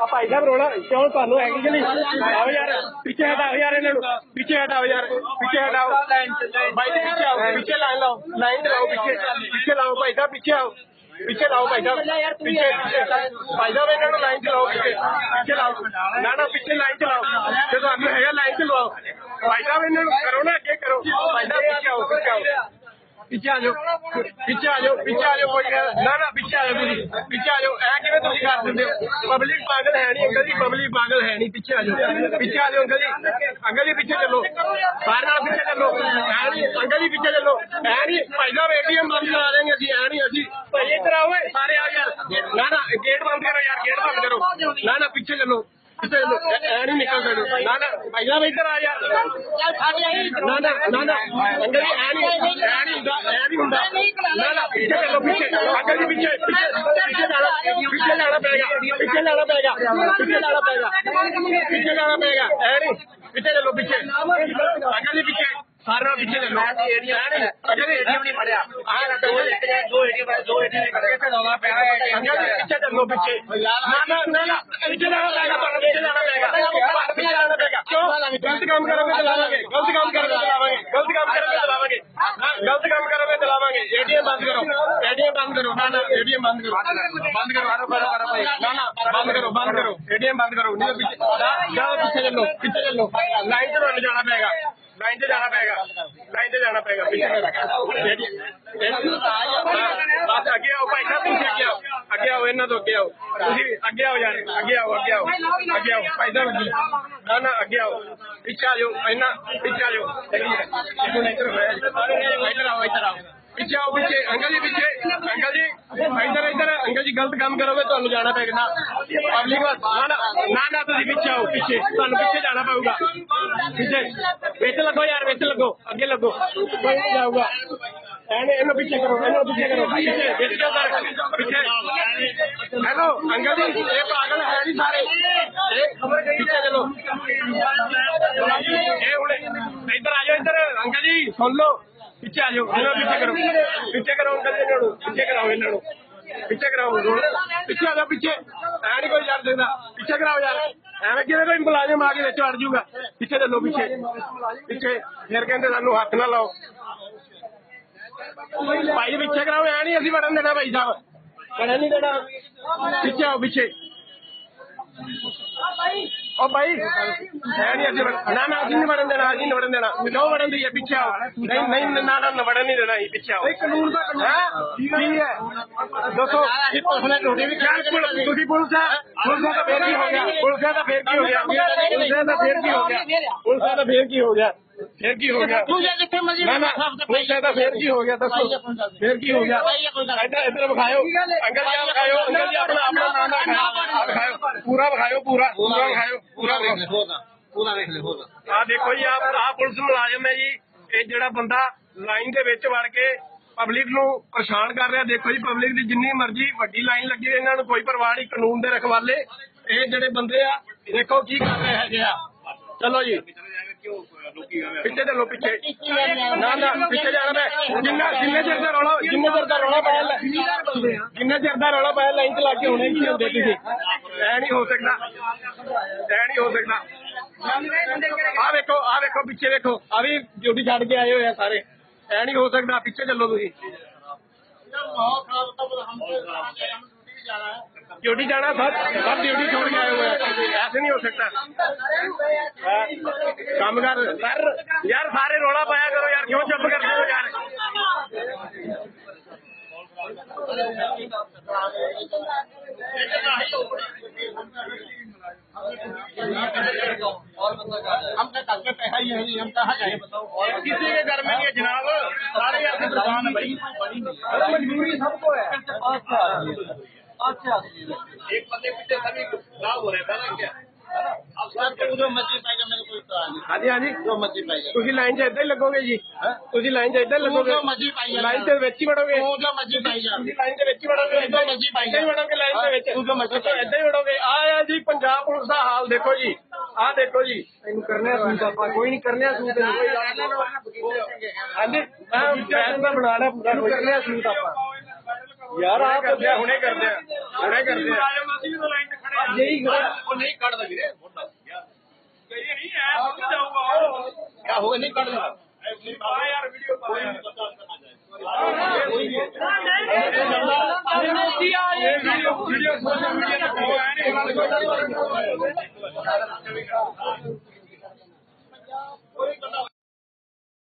ਆ ਭਾਈ ਸਾਹਿਬ ਰੋਣਾ ਕਿਉਂ ਤੁਹਾਨੂੰ ਹੈਗੀ ਕਿ ਨਹੀਂ? ਆਓ ਯਾਰ ਪਿੱਛੇ ਹਟਾਓ ਯਾਰ ਇਹਨਾਂ ਨੂੰ ਪਿੱਛੇ ਹਟਾਓ ਯਾਰ ਪਿੱਛੇ ਹਟਾਓ। ਭਾਈ ਜੀ ਪਿੱਛੇ ਆਓ ਪਿੱਛੇ ਲਾਈਨ ਲਾਓ ਲਾਈਨ ਲਾਓ ਪਿੱਛੇ ਪਿੱਛੇ ਲਾਓ ਭਾਈ ਸਾਹਿਬ ਪਿੱਛੇ ਆਓ। ਪਿੱਛੇ ਲਾਓ ਭਾਈ ਸਾਹਿਬ ਪਿੱਛੇ ਪਿੱਛੇ। ਭਾਈ ਸਾਹਿਬ ਇਹਨਾਂ ਨੂੰ ਲਾਈਨ ਚ ਲਾਓ ਪਿੱਛੇ। ਪਿੱਛੇ ਲਾਓ। ਨਾ ਨਾ ਪਿੱਛੇ ਲਾਈਨ ਚ ਲਾਓ। ਜੇ ਤੁਹਾਨੂੰ ਹੈਗਾ ਲਾਈਨ ਚ ਲਵਾਓ। ਭਾਈ ਸਾਹਿਬ ਇਹਨਾਂ ਨੂੰ ਕਰੋ ਨਾ ਅੱਗੇ ਕਰੋ। ਭਾਈ ਸਾਹਿਬ ਪਿੱਛੇ ਆਓ ਪਿੱਛੇ ਆਓ। ਪਿੱਛੇ ਆ ਜਾਓ। ਪਿੱਛੇ ਆ ਜਾਓ, ਪਿੱਛੇ ਆ ਜਾਓ ਕੋਈ ਗੱਲ ਨਾ ਨਾ, ਪਿੱਛੇ ਆ ਜਾਓ ਤੁਸੀਂ ਪਿੱਛੇ ਆ ਜਾਓ। ਐ ਕਿਵੇਂ ਤੁਸੀਂ ਕਰ ਦਿੰਦੇ ਹੋ? ਪਬਲਿਕ ਪਾਗਲ ਹੈ ਨਹੀਂ, ਅੰਕਲ ਜੀ ਪਬਲਿਕ ਪਾਗਲ ਹੈ ਨਹੀਂ। ਪਿੱਛੇ ਆ ਜਾਓ। ਪਿੱਛੇ ਆ ਜਾਓ, ਅੰਕਲ ਜੀ। ਅੰਕਲ ਜੀ, ਪਿੱਛੇ ਚੱਲੋ। ਸਾਰੇ ਨਾਲ ਪਿੱਛੇ ਚੱਲੋ। ਐ ਨਹੀਂ, ਅੰਕਲ ਜੀ, ਪਿੱਛੇ ਚੱਲੋ। ਐ ਨਹੀਂ, ਭਾਈ ਸਾਹਿਬ, ਏਟੀਐਮ ਬੰਦ ਕਰਾ ਦੇਂਗੇ ਅਸੀਂ, ਐ ਨਹੀਂ ਅਸੀਂ। ਭਾਈ ਇੱਧਰ ਆਓ ਓਏ, ਸਾਰੇ ਆ ਯਾਰ। ਨਾ ਨਾ, ਗੇਟ ਬੰਦ ਕਰੋ ਯਾਰ, ਗੇਟ ਬੰਦ ਕਰੋ। ਨਾ ਨਾ, ਪਿੱਛੇ ਚੱਲੋ। ਐ ਨਹੀਂ ਨਿਕਲ ਸਕਦੇ। ਨਾ ਨਾ ਭਾਈ ਸਾਹਿਬ ਇੱਧਰ ਆ ਯਾਰ ਨਾ ਨਾ ਨਾ ਨਾ ਅੰਕਲ ਜੀ ਐ ਨਹੀਂ ਐ ਨਹੀਂ ਹੁੰਦਾ ਐ ਨਹੀਂ ਹੁੰਦਾ ਨਾ ਨਾ ਪਿੱਛੇ ਚੱਲੋ ਪਿੱਛੇ। ਅੰਕਲ ਜੀ ਪਿੱਛੇ ਪਿੱਛੇ ਜਾਣਾ ਪਿੱਛੇ ਜਾਣਾ ਪਏਗਾ ਪਿੱਛੇ ਜਾਣਾ ਪਏਗਾ ਪਿੱਛੇ ਜਾਣਾ ਪਏਗਾ ਪਿੱਛੇ ਜਾਣਾ ਪਏਗਾ ਐ ਨਹੀਂ ਪਿੱਛੇ ਚੱਲੋ ਪਿੱਛੇ ਅੰਕਲ ਜੀ ਪਿੱਛੇ। ਸਾਰਾ ਪਿੱਛੇ ਚੱਲੋ ਏਰੀਆ ਅੰਕਲ ਜੀ। ਏਰੀਆ ਨਹੀਂ ਪੜਿਆ ਆਹ ਦੋ ਦੋ ਏਰੀਆ ਦੋ ਏਰੀਆ ਨੇ ਕੱਢੇ ਤੇ ਲਾਉਣਾ ਪਿਆ ਜੀ ਪਿੱਛੇ ਚੱਲੋ ਪਿੱਛੇ। ਨਾ ਨਾ ਨਾ ਨਾ ਪਿੱਛੇ ਜਾਣਾ ਪਏਗਾ ਤੁਹਾਨੂੰ ਪਿੱਛੇ ਜਾਣਾ ਪਏਗਾ। ਪਿੱਛੇ ਜਾਣਾ ਪਏਗਾ ਕਿਉਂ? ਗਲਤ ਕੰਮ ਕਰੋਗੇ ਤੇ ਲਾਵਾਂਗੇ ਗਲਤ ਕੰਮ ਕਰੋਗੇ ਤੇ ਲਾਵਾਂਗੇ ਗਲਤ ਕੰਮ ਕਰੋਗੇ ਤੇ ਲਾਵਾਂਗੇ ਗਲਤ ਕੰਮ ਕਰੋਗੇ ਤੇ ਲਾਵਾਂਗੇ ਏਟੀਐਮ ਬੰਦ ਕਰੋ। ਏਟੀਐਮ ਬੰਦ ਕਰੋ। ਨਾ ਨਾ ਏਟੀਐਮ ਬੰਦ ਕਰੋ। ਬੰਦ ਕਰੋ ਆਰੋ ਕਰੋ ਕਰੋ ਭਾਈ। ਨਾ ਨਾ ਬੰਦ ਕਰੋ ਬੰਦ ਕਰੋ। ਏਟੀਐਮ ਬੰਦ ਕਰੋ। ਨਹੀਂ ਪਿੱਛੇ ਜਾ ਪਿੱਛੇ ਚੱਲੋ ਪਿੱਛੇ ਚੱਲੋ ਲਾਈਨ ਤੇ ਤੁਹਾਨੂੰ ਜਾਣਾ ਪਏਗਾ। ਲਾਈਨ ਤੇ ਜਾਣਾ ਪਏਗਾ। ਲਾਈਨ ਤੇ ਜਾਣਾ ਪਏਗਾ ਪਿੱਛੇ। ਬਸ ਅੱਗੇ ਆਓ ਭਾਈ ਸਾਹਿਬ ਤੁਸੀਂ ਅੱਗੇ ਆਓ। ਅੱਗੇ ਆਓ ਇਹਨਾਂ ਤੋਂ ਅੱਗੇ ਆਓ। ਤੁਸੀਂ ਅੱਗੇ ਆਓ ਯਾਰ ਅੱਗੇ ਆਓ ਅੱਗੇ ਆਓ। ਅੱਗੇ ਆਓ। ਭਾਈ ਸਾਹਿਬ ਅੱਗੇ ਨਾ ਨਾ ਅੱਗੇ ਆਓ। ਪਿੱਛੇ ਆ ਜਾਓ। ਇਹਨਾਂ ਪਿੱਛੇ ਆ ਜਾਓ। ਇੱਧਰ ਆਓ ਇੱਧਰ ਆਓ। ਪਿੱਛੇ ਆਓ ਪਿੱਛੇ। ਅੰਕਲ ਜੀ ਪਿੱਛੇ। ਅੰਕਲ ਜੀ, ਇੱਧਰ ਇੱਧਰ। ਅੰਕਲ ਜੀ, ਗਲਤ ਕੰਮ ਕਰੋਗੇ, ਤੁਹਾਨੂੰ ਜਾਣਾ ਪਏਗਾ ਨਾ ਪਬਲਿਕ ਨਾ ਨਾ ਨਾ ਤੁਸੀਂ ਪਿੱਛੇ ਆਓ, ਪਿੱਛੇ। ਤੁਹਾਨੂੰ ਪਿੱਛੇ ਜਾਣਾ ਪਊਗਾ। ਪਿੱਛੇ। ਵਿੱਚ ਲੱਗੋ ਯਾਰ, ਵਿੱਚ ਲੱਗੋ। ਅੱਗੇ ਲੱਗੋ। ਕੋਈ ਨਹੀਂ ਜਾਊਗਾ। ਐਨੇ ਇਹਨੂੰ ਪਿੱਛੇ ਕਰੋ, ਇਹਨੂੰ ਪਿੱਛੇ ਕਰੋ। ਪਿੱਛੇ, ਵਿੱਚ ਕਰ ਪਿੱਛੇ। ਹੈਲੋ, ਅੰਕਲ ਜੀ, ਇਹ ਪਾਗਲ ਹੈ ਨਹੀਂ ਸਾਰੇ। ਇਹ ਪਿੱਛੇ ਚਲੋ ਇਹ ਹੁਣ ਇੱਧਰ ਆ ਜਾਓ, ਇੱਧਰ। ਅੰਕਲ ਜੀ, ਸੁਣ ਲਓ। ਪਿੱਛੇ ਆ ਜਾਓ ਇਹਨਾਂ ਪਿੱਛੇ ਕਰੋ। ਪਿੱਛੇ ਕਰੋ ਅੰਕਲ ਜੀ ਇਹਨਾਂ ਨੂੰ ਪਿੱਛੇ ਕਰਾਓ ਇਹਨਾਂ ਨੂੰ। ਪਿੱਛੇ ਕਰਾਓ। ਪਿੱਛੇ ਆ ਜਾਓ ਪਿੱਛੇ। ਐ ਨਹੀਂ ਕੋਈ ਜਾਣ ਦਿੰਦਾ ਪਿੱਛੇ ਕਰਾਓ ਯਾਰ। ਐਵੇਂ ਕਿਵੇਂ ਕੋਈ ਮੁਲਾਜ਼ਮ ਆ ਕੇ ਵਿੱਚ ਵੜ ਜਾਊਗਾ ਪਿੱਛੇ ਚੱਲੋ ਪਿੱਛੇ। ਪਿੱਛੇ। ਫਿਰ ਕਹਿੰਦੇ ਸਾਨੂੰ ਹੱਥ ਨਾ ਲਾਓ। ਭਾਈ ਪਿੱਛੇ ਕਰਾਓ ਐ ਨਹੀਂ ਅਸੀਂ ਵੜਨ ਦੇਣਾ ਭਾਈ ਸਾਹਿਬ। ਵੜਨ ਨਹੀਂ ਦੇਣਾ। ਪਿੱਛੇ ਆਓ ਪਿੱਛੇ। ਭਾਈ ਪਿੱਛੇ। ਨਹੀਂ ਨਹੀਂ ਨਾ ਨਾ ਵੜਨ ਨਹੀਂ ਦੇਣਾ ਪਿੱਛੇ। ਕੀ ਹੈ? ਦੱਸੋ ਪੁਲਿਸ ਤੁਸੀਂ ਪੁਲਿਸ ਹੈ ਪੁਲਿਸ ਦਾ ਫੇਰ ਕੀ ਹੋ ਗਿਆ? ਪੁਲਿਸ ਦਾ ਫੇਰ ਕੀ ਹੋ ਗਿਆ? ਪੁਲਿਸ ਦਾ ਫੇਰ ਕੀ ਹੋ ਗਿਆ? ਪੁਲਿਸ ਦਾ ਤਾਂ ਫੇਰ ਕੀ ਹੋ ਗਿਆ? ਤੂੰ ਜਾ ਜਿੱਥੇ ਮਰਜ਼ੀ ਨਾ ਨਾ ਤਾਂ ਫੇਰ ਕੀ ਹੋ ਗਿਆ ਦੱਸੋ। ਫੇਰ ਕੀ ਹੋ ਗਿਆ? ਇੱਧਰ ਇੱਧਰ ਵਿਖਾਇਓ। ਅੰਕਲ ਜੀ ਵਿਖਾਇਓ। ਅੰਕਲ ਜੀ ਆਪਣਾ ਆਪਣਾ ਨਾਮ ਆਹ ਵਿਖਾਇਓ। ਪੂਰਾ ਵਿਖਾਇਓ ਪੂਰਾ। ਪੂਰਾ ਵਿਖਾਇਓ ਪੂਰਾ ਪੂਰਾ ਵੇਖ ਲੈ ਹੋਰ ਆ ਦੇਖੋ ਜੀ ਆਹ ਆਹ ਪੁਲਿਸ ਮੁਲਾਜ਼ਮ ਹੈ ਜੀ। ਇਹ ਜਿਹੜਾ ਬੰਦਾ ਲਾਈਨ ਦੇ ਵਿੱਚ ਵੜ ਕੇ ਪਬਲਿਕ ਨੂੰ ਪਰੇਸ਼ਾਨ ਕਰ ਰਿਹਾ ਦੇਖੋ ਜੀ ਪਬਲਿਕ ਦੀ ਜਿੰਨੀ ਮਰਜ਼ੀ ਵੱਡੀ ਲਾਈਨ ਲੱਗੀ ਇਹਨਾਂ ਨੂੰ ਕੋਈ ਪਰਵਾਹ ਨਹੀਂ ਕਾਨੂੰਨ ਦੇ ਰਖਵਾਲੇ। ਇਹ ਜਿਹੜੇ ਬੰਦੇ ਆ ਦੇਖੋ ਕੀ ਕਰ ਰਹੇ ਹੈਗੇ। ਆ ਚਲੋ ਜੀ। ਪਿੱਛੇ ਚੱਲੋ, ਪਿੱਛੇ। ਨਾ ਨਾ, ਪਿੱਛੇ ਜਾਣਾ ਮੈਂ ਜਿੰਨਾ, ਜਿੰਨੇ ਚਿਰ ਦਾ ਰੌਲਾ, ਜਿੰਨੇ ਚਿਰ ਦਾ ਰੌਲਾ ਪਾਇਆ ਲੈ- ਜਿੰਨੇ ਚਿਰ ਦਾ ਰੌਲਾ ਪਾਇਆ, ਲਾਈਨ ਚ ਲਾ ਕੇ ਹੁਣੇ ਕੀ ਹੁੰਦੇ ਤੁਸੀਂ? ਐ ਨਹੀਂ ਹੋ ਸਕਦਾ। ਐ ਨਹੀਂ ਹੋ ਸਕਦਾ। ਆ ਵੇਖੋ ਆ ਵੇਖੋ, ਪਿੱਛੇ ਵੇਖੋ। ਆ ਵੀ ਡਿਊਟੀ ਛੱਡ ਕੇ ਆਏ ਹੋਏ ਆ ਸਾਰੇ। ਐ ਨਹੀਂ ਹੋ ਸਕਦਾ। ਪਿੱਛੇ ਚੱਲੋ ਤੁਸੀਂ। ड्यूटी जाना सर सब ड्यूटी छोड़ के आए हुए हैं। ऐसे नहीं हो सकता। काम कर सर यार सारे रोड़ा पाया करो यार क्यों चुप करते हो यार? हम तो कल पैसा ही हम कहाँ जाए बताओ किसी के घर में नहीं है जनाब। सारे ऐसे दुकान है भाई। मजबूरी सबको है। अच्छा अच्छा एक बंदे पीछे सभी खराब हो रहे हैं क्या अब सर तो जो मर्जी पाएगा मेरे को इतना नहीं ਹਾਂਜੀ ਹਾਂਜੀ जो मर्जी पाएगा ਤੁਸੀਂ ਲਾਈਨ 'ਚ ਇੱਦਾਂ ਹੀ ਲੱਗੋਗੇ ਜੀ ਤੁਸੀਂ ਲਾਈਨ 'ਚ ਇੱਦਾਂ ਹੀ ਲੱਗੋਗੇ ਜੋ ਮਰਜ਼ੀ ਪਾਈ ਜਾਣਾ। ਲਾਈਨ 'ਚ ਵਿੱਚ ਹੀ ਵੜੋਗੇ तू जो मर्जी पाएगा ਤੁਸੀਂ ਲਾਈਨ ਦੇ ਵਿੱਚ ਹੀ ਵੜੋਗੇ ਜੋ ਮਰਜ਼ੀ ਪਾਈ ਇੱਦਾਂ ਹੀ ਵੜੋਗੇ ਲਾਈਨ ਦੇ ਵਿੱਚ ਤੂੰ ਜੋ ਮਰਜ਼ੀ ਅੱਛਾ, ਇੱਦਾਂ ਹੀ ਵੜੋਗੇ ਆਹ ਆ ਜੀ ਪੰਜਾਬ ਪੁਲਿਸ ਦਾ ਹਾਲ ਦੇਖੋ ਜੀ ਆਹ ਦੇਖੋ ਜੀ ਇਹਨੂੰ ਕਰਨੇ ਸੂਟ ਆਪਾਂ ਕੋਈ ਨਹੀਂ ਕਰਨੇ ਸੂਟ ਹਾਂਜੀ ਮੈਂ ਫੈਸਲਾ ਬਣਾ ਲਿਆ ਪੂਰਾ ਕੋਈ ਕਰਨੇ ਸੂਟ ਆਪਾਂ ਯਾਰ ਆਪ ਕਰਦੇ ਆ, ਹੁਣੇ ਕਰਦੇ ਆ ਹੁਣੇ ਕਰਦੇ ਆ ਅਸੀਂ ਵੀ ਤਾਂ ਲਾਈਨ ਤੇ ਖੜੇ ਆ ਨਹੀਂ ਉਹ ਨਹੀਂ ਕੱਢਦਾ ਵੀਰੇ ਮੁੰਡਾ ਯਾਰ ਕਹੀ ਨਹੀਂ ਐ ਕਿੱਥੇ ਜਾਊਗਾ ਉਹ ਕਿਆ ਹੋਵੇ ਨਹੀਂ ਕੱਢਦਾ ਐਸੀ ਪਾ ਯਾਰ ਵੀਡੀਓ ਪਾ ਯਾਰ ਕੋਈ ਨਹੀਂ ਵੀਡੀਓ ਵੀਡੀਓ ਸੋਸ਼ਲ ਮੀਡੀਆ ਤੇ ਉਹ ਐ ਨਹੀਂ ਕੋਈ ਕੱਢਦਾ